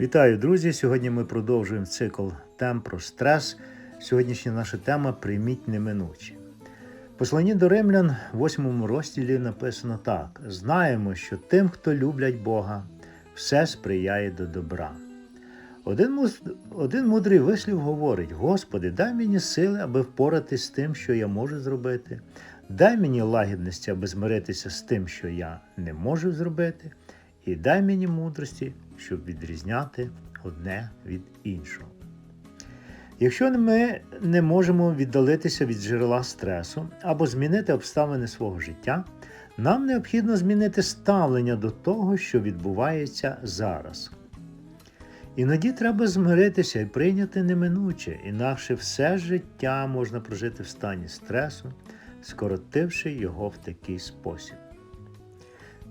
Вітаю, друзі! Сьогодні ми продовжуємо цикл тем про стрес. Сьогоднішня наша тема прийміть неминуче. В Посланні до римлян, в 8 розділі написано так: знаємо, що тим, хто люблять Бога, все сприяє до добра. Один, один мудрий вислів говорить: Господи, дай мені сили, аби впоратись з тим, що я можу зробити. Дай мені лагідності, аби змиритися з тим, що я не можу зробити, і дай мені мудрості, щоб відрізняти одне від іншого. Якщо ми не можемо віддалитися від джерела стресу або змінити обставини свого життя, нам необхідно змінити ставлення до того, що відбувається зараз. Іноді треба змиритися і прийняти неминуче, інакше все життя можна прожити в стані стресу, скоротивши його в такий спосіб.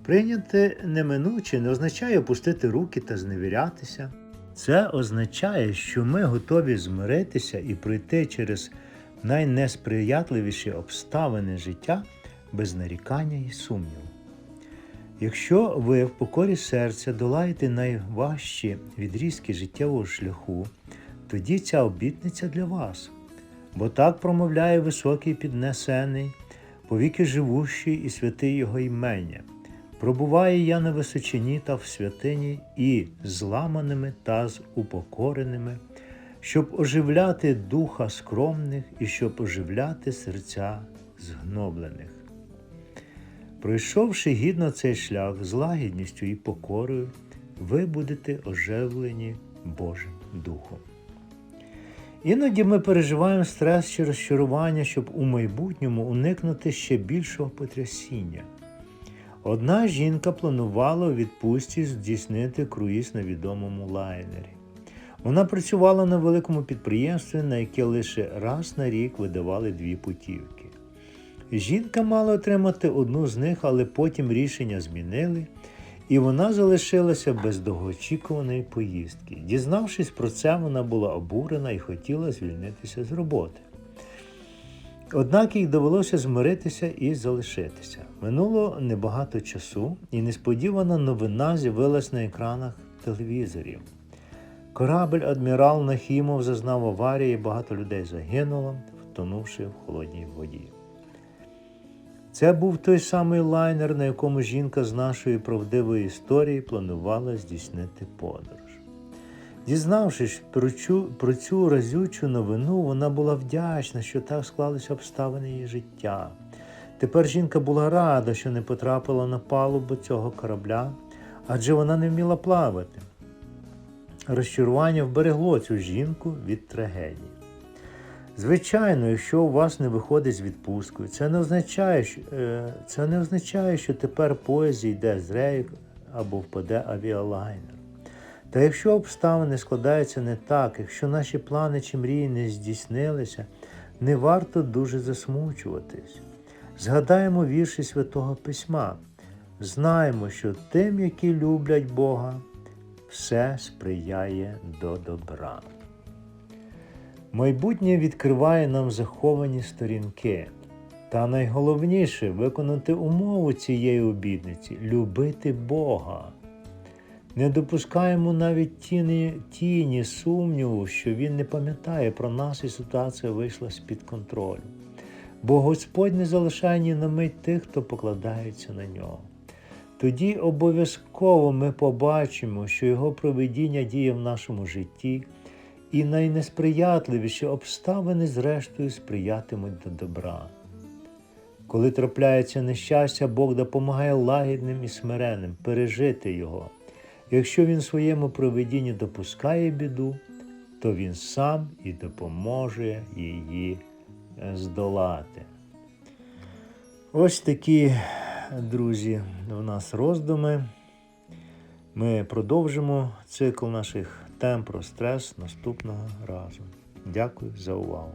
Прийняти неминуче не означає опустити руки та зневірятися. Це означає, що ми готові змиритися і пройти через найнесприятливіші обставини життя без нарікання і сумніву. Якщо ви в покорі серця долаєте найважчі відрізки життєвого шляху, тоді ця обітниця для вас. Бо так промовляє високий піднесений, повіки живущий і святий Його імення. Пробуває я на височині та в святині і зламаними та з упокореними, щоб оживляти духа скромних і щоб оживляти серця згноблених. Пройшовши гідно цей шлях з лагідністю і покорою, ви будете оживлені Божим Духом. Іноді ми переживаємо стрес чи розчарування, щоб у майбутньому уникнути ще більшого потрясіння. Одна жінка планувала у відпустці здійснити круїз на відомому лайнері. Вона працювала на великому підприємстві, на яке лише раз на рік видавали дві путівки. Жінка мала отримати одну з них, але потім рішення змінили, і вона залишилася без довгоочікуваної поїздки. Дізнавшись про це, вона була обурена і хотіла звільнитися з роботи. Однак їй довелося змиритися і залишитися. Минуло небагато часу, і несподівана новина з'явилась на екранах телевізорів. Корабль адмірал Нахімов зазнав аварії, багато людей загинуло, втонувши в холодній воді. Це був той самий лайнер, на якому жінка з нашої правдивої історії планувала здійснити подорож. Дізнавшись про цю, про цю разючу новину, вона була вдячна, що так склалися обставини її життя. Тепер жінка була рада, що не потрапила на палубу цього корабля, адже вона не вміла плавати. Розчарування вберегло цю жінку від трагедії. Звичайно, якщо у вас не виходить з відпусткою, це не означає, що, е, це не означає, що тепер поїзд зійде з рейк або впаде авіалайнер. Та якщо обставини складаються не так, якщо наші плани чи мрії не здійснилися, не варто дуже засмучуватись. Згадаємо вірші Святого Письма. Знаємо, що тим, які люблять Бога, все сприяє до добра. Майбутнє відкриває нам заховані сторінки. Та найголовніше виконати умову цієї обідниці любити Бога. Не допускаємо навіть тіні, тіні сумніву, що Він не пам'ятає про нас і ситуація вийшла з-під контролю. Бо Господь не залишає ні на мить тих, хто покладається на нього. Тоді обов'язково ми побачимо, що Його проведіння діє в нашому житті, і найнесприятливіші обставини, зрештою, сприятимуть до добра. Коли трапляється нещастя, Бог допомагає лагідним і смиренним пережити його. Якщо він в своєму проведінні допускає біду, то він сам і допоможе її е, здолати. Ось такі, друзі, у нас роздуми. Ми продовжимо цикл наших тем про стрес наступного разу. Дякую за увагу.